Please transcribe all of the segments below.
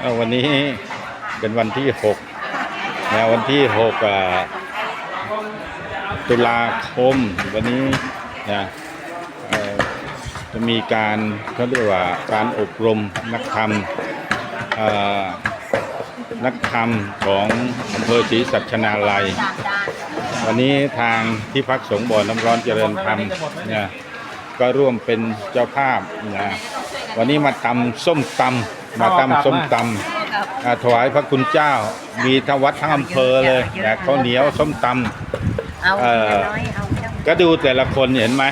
เอ่อวันนี้เป็นวันที่หกนะวันที่หกตุลาคมวันนี้นะจะมีการเขาเรียกว่าการอบรมนักธรรมนักธรรมของอำเภอศรีสัชนาลัย วันนี้ทางที่พักสงฆ์บ่อน้ำร้อนเจริญธรรมเนี่ยก็ร่วมเป็นเจ้าภาพนะวันนี้มาตำส้มตำ มาตำส้มตำอ่าถวายพระคุณเจ้า มีทงวัดทั้งอำเภอเลยนะข้าวเหนียวส้มตเอาเอ่อน้อยเอาไม่ต้องำก็ดูแต่ละคนเห็นไหม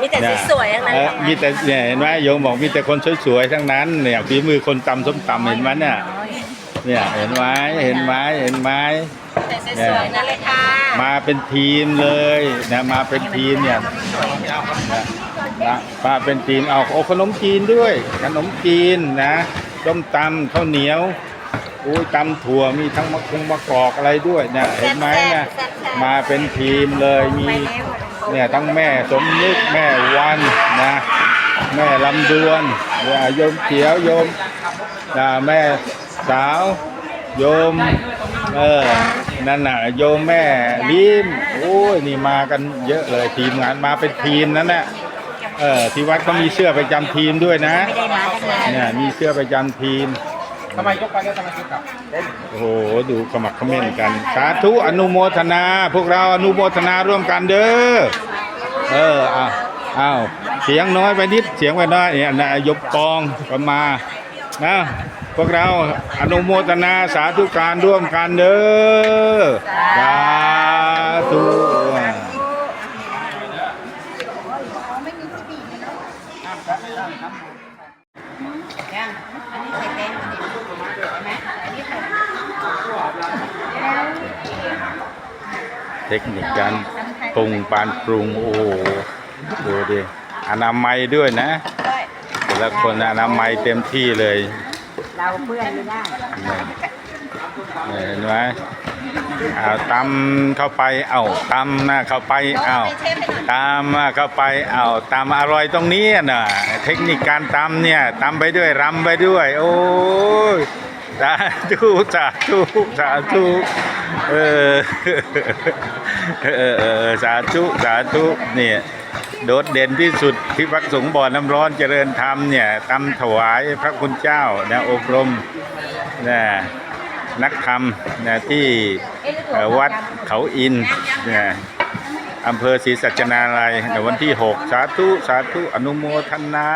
มีแต่เนี่ยสวยๆทั้งนั้นเอ่อค่ะมีแต่เนี่ยเห็นไหมโยมบอกมีแต่คนสวยๆทั้งนั้นเนี่ยฝีมือคนตำส้มตำเห็นไหมเนี่ยเนี่ยเห็นไหมเห็นไหมเห็นไหมแต่สวยๆนั่นเลยค่ะมาเป็นทีมเลยนะมาเป็นทีมเนี่ยนะนะมาเป็นทีมเอาโอ้ขนมจีนด้วยขนมจีนนะ ต้มตำข้าวเหนียวอุ้ยตำถั่วมีทั้งมะกงมะกอกอะไรด้วยเนี่ยเห็นไหมเนี่ยมาเป็นทีมเลยมีเนี่ยทั้งแม่สมนึกแม่วันนะแม่ลำดวนเนี่ยโยมเขียวโยมนะแม่สาวโยมเออนั่นน่ะโยมแม่ลิมโอ้ยนี่มากันเยอะเลยทีมงานมาเป็นทีมนั้นน่ะ เออที่วัดก็มีเสื้อประจำทีมด้วยนะไม่ได้มาตั้งนานเนี่ยมีเสื้อประจำทีมทำไมยกไปแล้วทำไมยกกลับโอ้โหดูขมักขม้นกัน สาธุอนุโมทนา พวกเราอนุโมทนาร่วมกันเด้อเอออ้าวอ้าวเสียงน้อยไปนิดเสียงไปน้อยเนี่ยนะยกกองก็มานะพวกเราอนุโมทนาสาธุการร่วมกันเด้อสาธุ เทคนิคการปรุงปานปรุงโอ้โหดูดิอนามัยด้วยนะ แต่ละคนอนามัยเต็มที่เลย เราเพื่อนไม่ได้เนี่ยเห็นไหม เอาตำเข้าไปเอาตำน้าเข้าไปเอาตำมาเข้าไปเอาตำอร่อยตรงนี้น่ะเทคนิคการตำเนี่ยตำไปด้วยรำไปด้วย โอ้ยสาธุสาธุสาธุเออเออเออสาธุสาธุเนี่ยโดดเด่นที่สุดที่พักสงฆ์บ่อน้ำร้อนเจริญธรรมเนี่ยตำถวายพระคุณเจ้านะอบรมนะ นักธรรมนะที่เอ่วัดเขาอินนะอำเภอศรีสัชนาลัยในวันที่ 6 สาธุ สาธุ อนุโมทนา